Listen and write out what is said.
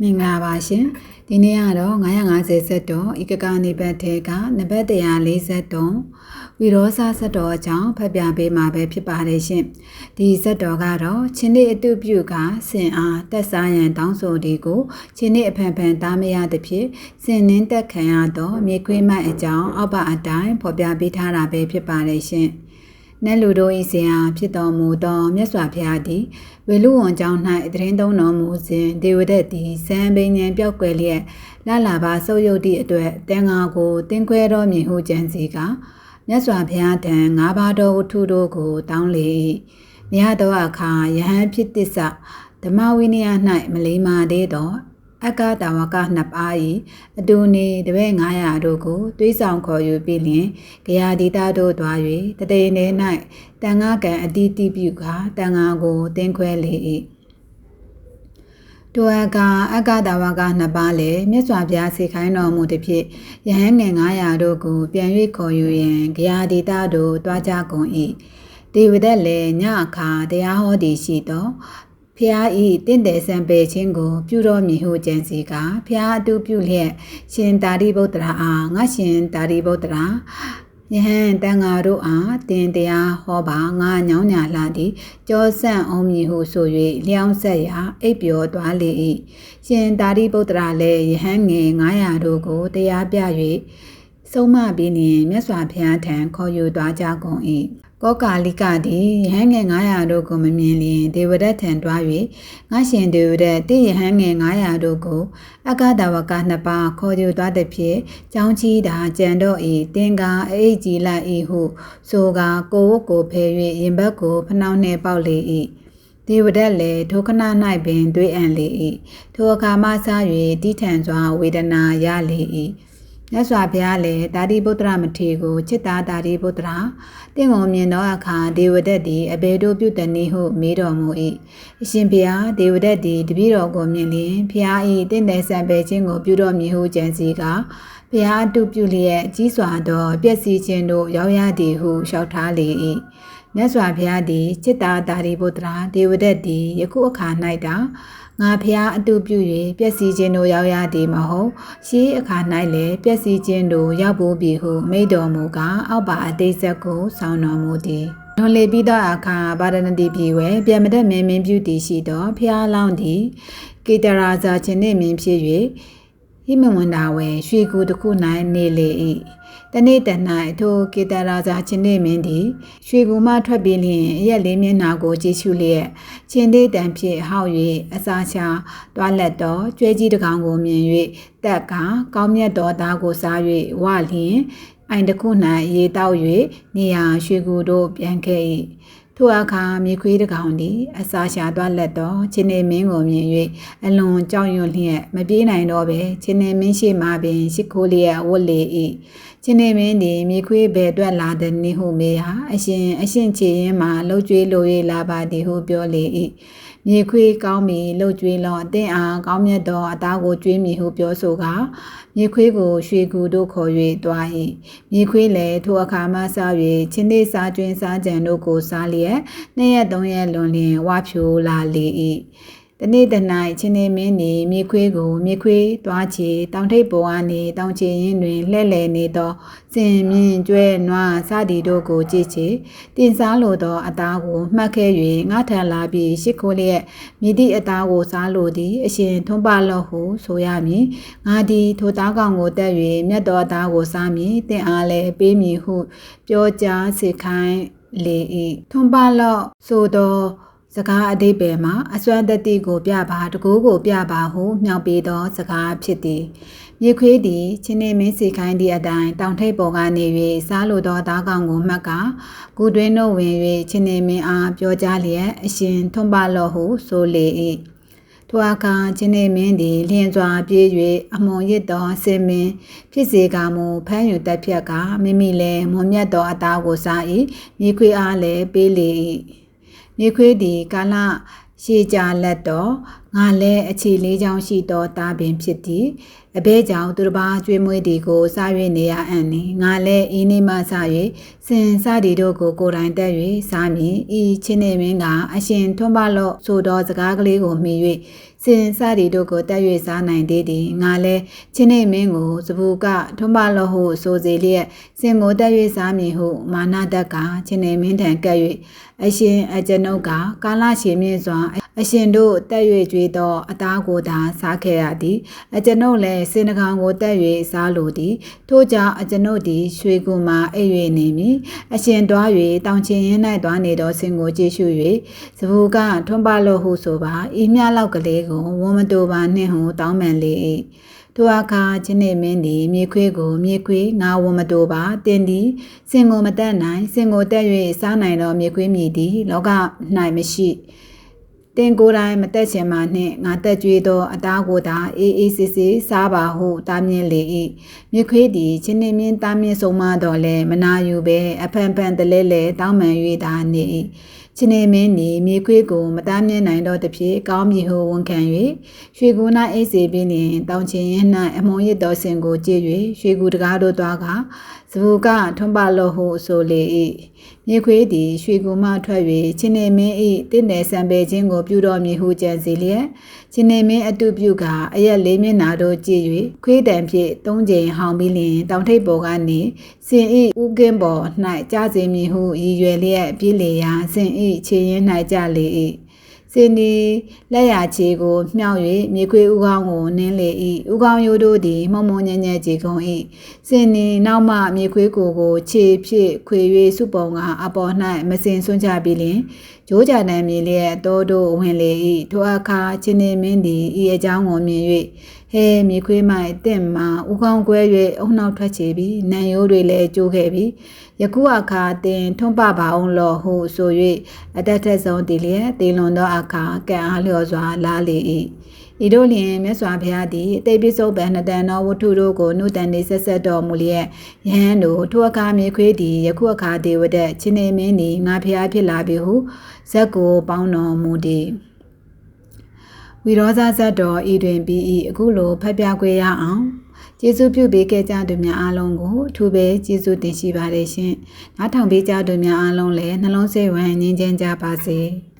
မင်္ဂလာပါရှင်ဒီနေ့ကတော့950ဆက်တော်ဤကကနေဘတ်ထဲကနံပါတ်143ဝီရောစာဆက်တော်အကြောင်းဖတ်ပြပေးမှာပဲဖြစ်ပါတယ်ရှင်ဒီဆက်တော်ကတော့ချင်းနစ်အတုပြုကစင်အားတက်စားရန်တောင်းဆိုဒီကိုချင်းနစ်အဖန်ဖန်သားမရသဖြင့်စင်နှင်းတက်ခံရသောမြေခွေးမအကြောင်းအောက်ပါအတိုင်းဖော်ပြပေးထားတာပဲဖြစ်ပါတယ်ရှင် နတ်လူတို့ဤစင်အားဖြစ်တော်မူသောမြတ်စွာဘုရားသည်ဝေလူဝန်ကြောင့်၌တရင်သုံးတော်မူစဉ်ဒေဝဒတ်သည်စံပင်ဉဏ်ပြောက်ွယ်လျက်လာလာပါဆုပ်ယုတ်သည့်အတွက်တန်ဃာကိုတင်းခွဲတော်မြင်ဟုကြံစီကမြတ်စွာဘုရားထံငါးပါးတော်ဝတ္ထုတို့ကိုတောင်းလေ၏မြတ်တော်အခါယဟန်ဖြစ်သစ္စာဓမ္မဝိနည်း၌မလိမ္မာသေးသော အကတာဝကနှစ်ပါး၏အတူနေတပည့်900တို့ကိုတွေးဆောင်ခေါ်ယူပြီးလျင်ဂရာဒီတာတို့သွား၍တတိယနေ့၌တန်ငါကံအတိတိပြုကတန်ငါကိုတင်းခွဲလေ၏တောအကအကတာဝကနှစ်ပါးလည်းမြတ်စွာဘုရားစေခိုင်းတော်မူသည်ဖြင့်ယဟန်ငယ်900တို့ကိုပြန်၍ခေါ်ယူရန်ဂရာဒီတာတို့တွားကြကုန်၏ဒေဝဒတ်လည်းညအခါတရားဟောသည်ရှိသော ဖျားဤတင့်တယ်ဆံပေခြင်းကို ပြုတော်မည်ဟုကြံစီကဖျားအတူပြုလျက်ရှင်တာရိပုတ္တရာအားငါရှင်တာရိပုတ္တရာယဟန်တန်ဃာတို့အားတင်တရားဟောပါငါညောင်းညာလာသည်ကြောဆန့်အောင်မည်ဟုဆို၍လျောင်းဆက်ရာအိပ်ပျော်သွားလေ၏ရှင်တာရိပုတ္တရာလည်းယဟန်ငယ်900တို့ကိုတရားပြ၍ ဆုံးမပြီးလျင်မြတ်စွာဘုရားထံခေါ်ယူသွားကြကုန်၏ကောကာလိကသည်ယဟန်ငယ်900တို့ကိုမမြင်လျင်ဒေဝဒတ်ထံတွား၍ငါရှင်ဒေဝဒတ်တိယဟန်ငယ်900တို့ကိုအကဒဝကနှစ်ပါးခေါ်ယူသွားသည်ဖြင့်ကြောင်းချီတာကြံတော့၏တင်ကားအိတ်ကြီးလိုက်၏ဟုဆိုကာကိုဝတ်ကိုဖယ်၍ရင်ဘတ်ကိုဖနှောင်းနှင့်ပေါက်လေ၏ဒေဝဒတ်လည်းဒုက္ခနာ၌ပင်တွေးအံလေ၏ထိုအခါမှစ၍တိထန်စွာဝေဒနာရလေ၏ မြတ်စွာဘုရားလည်းတာတိပုတ္တရမထေကိုจิตတာတာတိပုတ္တရာတင့်ကိုမြင်သောအခါဒေဝဒတ်သည်အဘယ်တို့ပြုတနည်းဟုမေးတော်မူ၏အရှင်ဘုရားဒေဝဒတ်သည်တပည့်တော်ကိုမြင်လျင်ဘုရား၏တင့်တယ်ဆံပယ်ခြင်းကိုပြုတော်မည်ဟုကြံစီကဘုရားအတုပြုလျက်ကြီးစွာသောပျက်စီးခြင်းတို့ရောက်ရသည်ဟုလျှောက်ထားလေ၏မြတ်စွာဘုရားသည်จิตတာတာရိပုတ္တရာဒေဝဒတ်သည်ယခုအခါ၌တာ ငါဖျားအတူပြု၍ပျက်စီးခြင်းတို့ရောက်ရသည်မဟုတ်ရှေးအခါ၌လည်းပျက်စီးခြင်းတို့ရောက်ဖို့ပြီဟုမိန့်တော်မူကားအောက်ပါအသေးဆက်ကိုဆောင်းတော်မူသည်လွန်လေပြီးသောအခါဗာရဏတိပြည်ဝဲပြန်မတဲ့မင်းမင်းပြုတည်ရှိသောဖျားလောင်းသည်ကေတရာဇာခြင်းနှင့်မြင်ဖြစ်၍ ဟိမဝန္တာဝဲရွှေကူတစ်ခု၌နေလေ၏တနေ့တ၌ထိုကေတရာဇာချင်းနေမင်းသည်ရွှေကူမှထွက်ပြေးလျင်အရက်လေးမျက်နှာကိုကြည့်ရှုလျက်ချင်းသေးတန်ဖြင့်ဟောက်၍အစာချတွားလက်တော်ကျွဲကြီးတကောင်ကိုမြင်၍တက်ကကောင်းမြတ်တော်သားကိုစား၍ဝလျင်အိုင်တခု၌ရေတောက်၍နေရာရွှေကူတို့ပြန်ခဲ့၏ ထိုအခါမြေခွေးတကောင်သည်အစာရှာသွားလက်တော့ချင်းနေမင်းကိုမြင်၍အလွန်ကြောက်ရွံ့လျက်မပြေးနိုင်တော့ပဲချင်းနေမင်းရှိမှပင်ရှ िख ိုးလျက်ဝတ်လေ၏ချင်းနေမင်းသည်မြေခွေးဘယ်အတွက်လာသည်နည်းဟုမေးဟာအရှင်အရှင်ချေရင်မှလှုပ်ကြွေးလို၍လာပါသည်ဟုပြောလေ၏ မြေခွေးကောင်းမီလှုပ်ကြွေးလောအသင်အားကောင်းမြတ်သောအသားကိုကျွေးမည်ဟုပြောဆိုကာမြေခွေးကိုရွှေကူတို့ခေါ်၍တွား၏မြေခွေးလည်းထိုအခါမှစ၍ချင်းသေးစားကျွင်းစားကြံတို့ကိုစားလျက်နှစ်ရက်သုံးရက်လွန်လျင်ဝါဖြိုလာလေ၏ တနေ့တ၌ချင်းနေမင်းနေမြေခွေးကိုမြေခွေးသွားချေတောင်ထိပ်ပေါ်ကနေတောင်ချေရင်တွင်လှဲ့လေနေသောစင်မြင့်ကျွဲနွားစသည်တို့ကိုကြည့်ချေတင်စားလိုသောအသားကိုမှတ်ခဲ့၍ငါထံလာပြီးရှ िख ိုးလျက်မြည်သည့်အသားကိုစားလိုသည် အရှင်ထွန်းပါလော့ဟုဆိုရမည်ငါသည်ထိုသားကောင်ကိုတက်၍မြတ်သောအသားကိုစားမည်တင့်အားလည်းပေးမည်ဟု ပြောကြားစေခိုင်းလေ၏ထွန်းပါလော့ဆိုသော စကားအသေးပယ်မှာအစွမ်းတတိကိုပြပါတကူကိုပြပါဟုမြောက်ပေးသောစကားဖြစ်သည်မြေခွေးသည်ချင်းနေမင်းစီခိုင်းသည့်အတိုင်းတောင်ထိပ်ပေါ်ကနေ၍စားလိုသောသားကောင်ကိုမှတ်ကကုတွင်းတို့ဝင်၍ချင်းနေမင်းအားပြောကြားလျက်အရှင်ထွန်းပါလော့ဟုဆိုလေ၏ထိုအခါချင်းနေမင်းသည်လျင်စွာပြေး၍အမွန်ရစ်သောဆင်မင်းဖြစ်စေကမူဖမ်းယူတက်ဖြတ်ကမိမိလည်းမွန်မြတ်သောအသားကိုစား၏မြေခွေးအားလည်းပေးလေ၏ မြေခွေးသည်ကာလရှေကြလက်တော့ ငါလည်းအခြေလေးချောင်းရှိသောသားပင်ဖြစ်သည်အဘဲကြောင့်သူတစ်ပါးကျွေးမွေးသည်ကိုစား၍နေရအံ့နေငါလည်းအင်းနေမှစား၍စင်စားသည်တို့ကိုကိုယ်တိုင်တက်၍စားမည်ဤချင်းနေမင်းကအရှင်ထွန်းပါလော့ဆိုသောစကားကလေးကိုမှီ၍စစင်စသည်တို့ကိုတက်၍စားနိုင်သေးသည်ငါလဲချင်းနေမင်းကိုစပူကထွန်းပါလို့ဟုဆိုစေလျက်စင်ကိုတက်၍စားမည်ဟုမာနတက်ကချင်းနေမင်းထံကပ်၍အရှင်အကျွန်ုပ်ကကာလရှည်မြင့်စွာအရှင်တို့တက်၍ကြွေသောအသားကိုသာစားခဲ့ရသည်အကျွန်ုပ်လည်းစင်တကောင်ကိုတက်၍စားလိုသည်ထို့ကြောင့်အကျွန်ုပ်သည်ရွှေကူမှာအိပ်၍နေမည်အရှင်တွား၍တောင်ချင်ရင်း၌တွားနေသောစင်ကိုကြည့်ရှု၍စပူကထွန်းပါလို့ဟုဆိုပါဤမြလောက်ကလေးကိုဝမတူပါနှင့်ဟုတောင်းပန်လေ၏ထိုအခါချင်းနေမင်းသည်မြေခွေးကိုမြေခွေးငါဝမတူပါတင်သည်စင်ကိုမတက်နိုင်စင်ကိုတက်၍စားနိုင်သောမြေခွေးမြည်သည်လောက၌မရှိ တင်ကိုယ်တိုင်မတက်ချင်မှနှင့်ငါတက်ကြွေသောအသားကိုသာအေးအေးဆေးဆေးစားပါဟုတားမြင်လေ၏မြခွေးသည်ချင်းနေမင်းတားမြင်ဆုံးမတော်လဲမနာယူပဲအဖန်ဖန်တလဲလဲတောင်းပန်၍သာနေ၏ချင်းနေမင်းသည်မြေခွေးကိုမတားမြင်နိုင်တော့တဖြစ်ကောင်းပြီဟုဝန်ခံ၍ရွှေကူနာအိတ်စီပင်တွင်တောင်ချင်ရင်၌အမုံရစ်တော်စင်ကိုကြည့်၍ရွှေကူတကားတို့သွားက စဘူကထွန်းပါလို့ဟုဆိုလေ၏မြေခွေးသည်ရွှေကူမှထွက်၍ချင်းနေမင်း၏တင့်တယ်ဆံပေခြင်းကိုပြုတော်မည်ဟုကြံစီလျက်ချင်းနေမင်းအတုပြုကအရက်လေးမျက်နာတို့ကြည့်၍ခွေးတံဖြင့်သုံးချိန်ဟောင်ပြီးလျင်တောင်ထိပ်ပေါ်ကနေစင်ဤဥကင်းပေါ်၌ကြားစေမည်ဟုရည်ရွယ်လျက်ပြေးလေရာစင်ဤခြေရင်း၌ကြလေ၏ စင်ဒီလက်ရချေကိုမြှောက်၍မြေခွေဥကောင်းကိုနင်းလေ၏ဥကောင်းရိုးတို့သည်မုံမုံညံ့ညံ့ကြည်ကုန်၏စင်ဒီနောက်မှမြေခွေကိုကိုခြေဖြင့်ခွေ၍စုပုံကအပေါ်၌မစင်ဆွန့်ချပြီးလျင်ဂျိုးကြတံမြေလျက်တောတို့ဝင်လေ၏ထိုအခါချင်းနေမင်းသည်ဤအကြောင်းကိုမြင်၍ ဟဲမြေခွေးမိုင်တင့်မှာဥကောင်းကွဲ၍အုံနောက်ထွက်ချေပြီးနံရိုးတွေလည်းကျိုးခဲ့ပြီးယခုအခါတင်ထွန်းပပါအောင်လောဟုဆို၍အတက်ထက်ဆုံးတည်လျက်တည်လွန်သောအခါကံအားလျော်စွာလာလေ၏ဤတို့လျင်မြတ်စွာဘုရားသည်အတိတ်ပိစုံပန်နတန်သောဝတ္ထုတို့ကိုနုတန်နေဆက်ဆက်တော်မူလျက်ယဟန်တို့ထိုအခါမြေခွေးသည်ယခုအခါဒေဝဒတ်ချင်းနေမင်းသည်ငါဘုရားဖြစ်လာပြီဟုဇက်ကိုပေါင်းတော်မူသည် ဝီရောဇဇတ်တော်ဤတွင်ပြီးဤအခုလိုဖတ်ပြခွေရအောင်ကျေးဇူးပြုပေးခဲ့ကြသူများအားလုံးကိုအထူးပဲကျေးဇူးတင်ရှိပါတယ်ရှင်။နားထောင်ပေးကြသူများအားလုံးလည်းနှလုံးစိတ်ဝမ်းငြိမ်းချမ်းကြပါစေ။